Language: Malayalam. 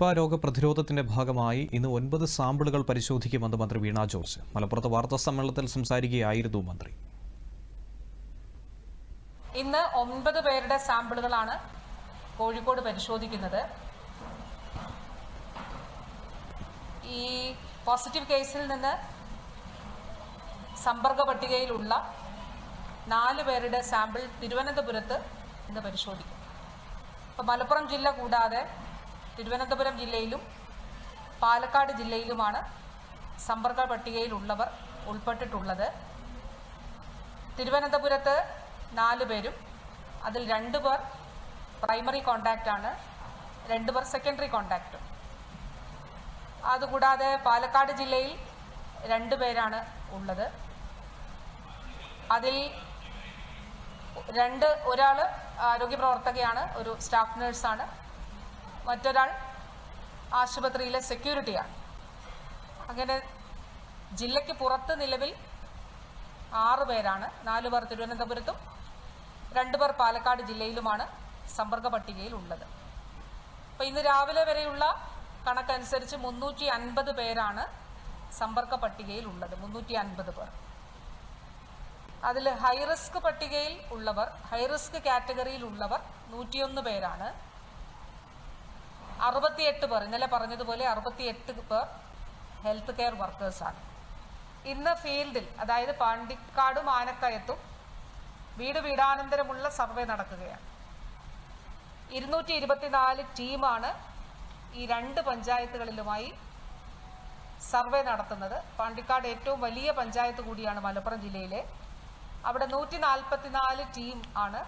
നിപ്പ രോഗപ്രതിരോധത്തിന്റെ ഭാഗമായി ഇന്ന് ഒൻപത് സാമ്പിളുകൾ പരിശോധിക്കുമെന്ന് മന്ത്രി വീണ ജോർജ് മലപ്പുറത്ത് വാർത്താ സമ്മേളനത്തിൽ സംസാരിക്കുകയായിരുന്നു മന്ത്രി. ഇന്ന് ഒൻപത് പേരുടെ സാമ്പിളുകളാണ് കോഴിക്കോട് പരിശോധിക്കുന്നത്. ഈ പോസിറ്റീവ് കേസിൽ നിന്ന് സമ്പർക്ക പട്ടികയിലുള്ള നാല് പേരുടെ സാമ്പിൾ തിരുവനന്തപുരത്ത് ഇന്ന് പരിശോധിക്കും. അപ്പോൾ മലപ്പുറം ജില്ല കൂടാതെ തിരുവനന്തപുരം ജില്ലയിലും പാലക്കാട് ജില്ലയിലുമാണ് സമ്പർക്ക പട്ടികയിലുള്ളവർ ഉൾപ്പെട്ടിട്ടുള്ളത്. തിരുവനന്തപുരത്ത് നാല് പേരും അതിൽ രണ്ട് പേർ പ്രൈമറി കോണ്ടാക്റ്റാണ് രണ്ട് പേർ സെക്കൻഡറി കോണ്ടാക്റ്റും അതുകൂടാതെ പാലക്കാട് ജില്ലയിൽ രണ്ട് പേരാണ് ഉള്ളത്. അതിൽ രണ്ട് ഒരാൾ ആരോഗ്യ പ്രവർത്തകയാണ് ഒരു സ്റ്റാഫ് നഴ്സാണ്. മറ്റൊരാൾ ആശുപത്രിയിലെ സെക്യൂരിറ്റിയാണ്. അങ്ങനെ ജില്ലയ്ക്ക് പുറത്ത് നിലവിൽ ആറ് പേരാണ്. നാല് പേർ തിരുവനന്തപുരത്തും രണ്ട് പേർ പാലക്കാട് ജില്ലയിലുമാണ് സമ്പർക്ക പട്ടികയിൽ ഉള്ളത് അപ്പോൾ ഇന്ന് രാവിലെ വരെയുള്ള കണക്കനുസരിച്ച് മുന്നൂറ്റി അൻപത് പേരാണ് സമ്പർക്ക പട്ടികയിൽ ഉള്ളത് മുന്നൂറ്റി അൻപത് പേർ. അതിൽ ഹൈറിസ്ക് പട്ടികയിൽ ഉള്ളവർ ഹൈറിസ്ക് കാറ്റഗറിയിൽ ഉള്ളവർ നൂറ്റിയൊന്ന് പേരാണ്. അറുപത്തിയെട്ട് പേർ ഇന്നലെ പറഞ്ഞതുപോലെ അറുപത്തിയെട്ട് പേർ ഹെൽത്ത് കെയർ വർക്കേഴ്സാണ് ഇന്ന് ഫീൽഡിൽ അതായത് പാണ്ടിക്കാടും ആനക്കയത്തും വീട് വീടാനന്തരമുള്ള സർവേ നടക്കുകയാണ്. ഇരുന്നൂറ്റി ഇരുപത്തിനാല് ടീമാണ് ഈ രണ്ട് പഞ്ചായത്തുകളിലുമായി സർവേ നടത്തുന്നത്. പാണ്ടിക്കാട് ഏറ്റവും വലിയ പഞ്ചായത്ത് കൂടിയാണ് മലപ്പുറം ജില്ലയിലെ. അവിടെ നൂറ്റി നാൽപ്പത്തിനാല് ടീം ആണ്